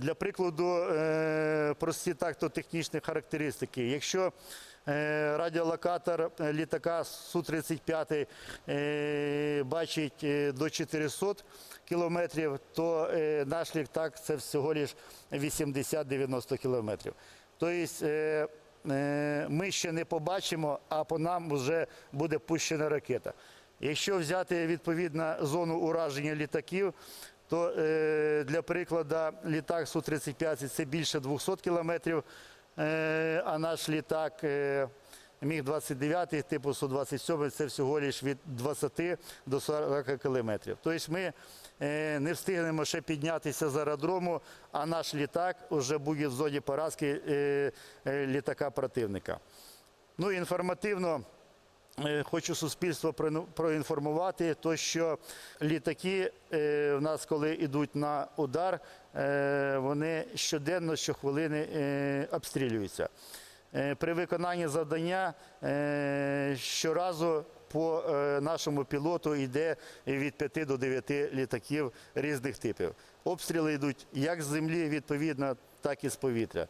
Для прикладу, е, прості тактотехнічні характеристики. Якщо е, радіолокатор е, літака Су-35 е, бачить до 400 кілометрів, то наш літак це всього лиш 80-90 кілометрів. Тобто ми ще не побачимо, а по нам вже буде пущена ракета. Якщо взяти відповідно зону ураження літаків, то е, для прикладу літак Су-35 це більше 200 кілометрів, е, а наш літак е, Міг-29 типу Су-27 це всього лиш від 20 до 40 кілометрів. Тобто ми не встигнемо ще піднятися з аеродрому, а наш літак вже буде в зоні поразки літака противника. Ну, інформативно хочу суспільство проінформувати, то що літаки е, в нас, коли йдуть на удар, е, вони щоденно, щохвилини е, обстрілюються. Е, При виконанні завдання е, щоразу по е, нашому пілоту йде від 5 до 9 літаків різних типів. Обстріли йдуть як з землі, відповідно, так і з повітря.